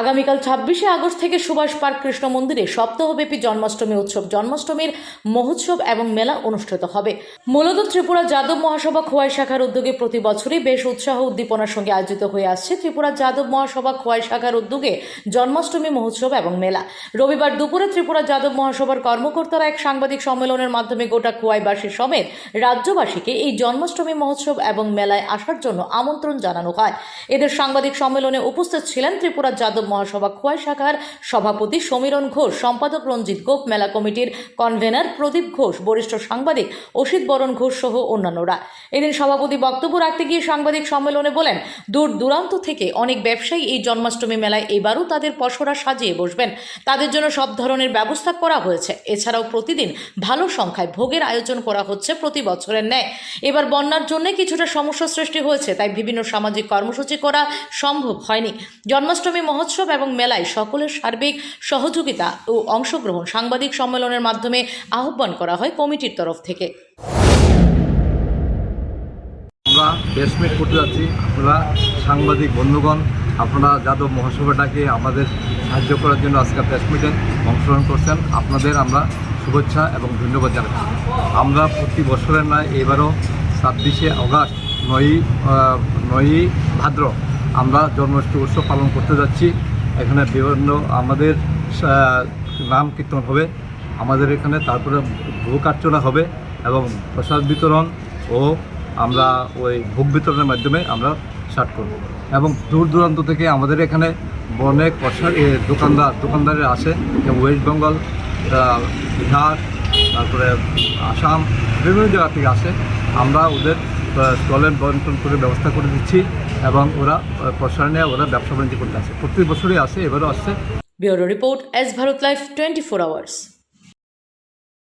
আগামীকাল ছাব্বিশে আগস্ট থেকে সুভাষ পার্ক কৃষ্ণ মন্দিরে সপ্তাহব্যাপী জন্মাষ্টমী উৎসব। জন্মাষ্টমীর মহোৎসব এবং মেলা অনুষ্ঠিত হবে। মূলত ত্রিপুরা যাদব মহাসভা খোয়াই শাখার উদ্যোগে প্রতি বছরই বেশ উৎসাহ উদ্দীপনার সঙ্গে আয়োজিত হয়ে আসছে ত্রিপুরা যাদব মহাসভা খোয়াই শাখার উদ্যোগে জন্মাষ্টমী মহোৎসব এবং মেলা। রবিবার দুপুরে ত্রিপুরা যাদব মহাসভার কর্মকর্তারা এক সাংবাদিক সম্মেলনের মাধ্যমে গোটা খোয়াইবাসী সমেত রাজ্যবাসীকে এই জন্মাষ্টমী মহোৎসব এবং মেলায় আসার জন্য আমন্ত্রণ জানানো হয়। এদের সাংবাদিক সম্মেলনে উপস্থিত ছিলেন ত্রিপুরা যাদব মহাসভা খোয়াই শাখার সভাপতি সমীরণ ঘোষ, সম্পাদক রঞ্জিত গোপ, মেলা কমিটির কনভেনার প্রদীপ ঘোষ, বরিষ্ঠ সাংবাদিক অসিত বরণ ঘোষ সহ অন্যান্যরা। এদিন সভাপতি বক্তব্য রাখতে গিয়ে সাংবাদিক সম্মেলনে বলেন, দূর দূরান্ত থেকে অনেক ব্যবসায়ী এই জন্মাষ্টমী মেলায় এবারও তাদের পসরা সাজিয়ে বসবেন। তাদের জন্য সব ধরনের ব্যবস্থা করা হয়েছে। এছাড়াও প্রতিদিন ভালো সংখ্যায় ভোগের আয়োজন করা হচ্ছে প্রতি বছরের ন্যায়। এবার বন্যার জন্য কিছুটা সমস্যা সৃষ্টি হয়েছে, তাই বিভিন্ন সামাজিক কর্মসূচি করা সম্ভব হয়নি। জন্মাষ্টমী মহোৎসব এবং মেলায় সকলের সার্বিক সহযোগিতা ও অংশগ্রহণ সাংবাদিক সম্মেলনের মাধ্যমে আহ্বান করা হয় কমিটির তরফ থেকে। আমরা বেসমেন্ট করতে যাচ্ছি। আপনারা সাংবাদিক বন্ধুগণ, আপনারা যাদব মহাসভাটাকে আমাদের সাহায্য করার জন্য আজকে প্রেসমিটে অংশগ্রহণ করছেন। আপনাদের আমরা শুভেচ্ছা এবং ধন্যবাদ জানাচ্ছি। আমরা প্রতি বছরের নয় এবারও ছাব্বিশে অগাস্ট নয়ই নয়ই ভাদ্র আমরা জন্মাষ্টমী উৎসব পালন করতে যাচ্ছি। এখানে বিভিন্ন আমাদের নাম কীর্তন হবে। আমাদের এখানে তারপরে ভোগ অর্চনা হবে এবং প্রসাদ বিতরণ ও আমরা ওই ভোগ বিতরণের মাধ্যমে আমরা স্টার্ট করব। এবং দূর দূরান্ত থেকে আমাদের এখানে অনেক দোকানদার, দোকানদারের আসে। যেমন ওয়েস্ট বেঙ্গল বিহার, তারপরে আসাম, বিভিন্ন জায়গা থেকে আসে। আমরা ওদের স্টলের বন্টন করে ব্যবস্থা করে দিচ্ছি। এবং ওরা প্রসারণে ওরা ব্যবসা বাণিজ্য করতে আসে। প্রত্যেক বছরই আসে, এবারও আসছে। Bureau report S Bharat life twenty four hours.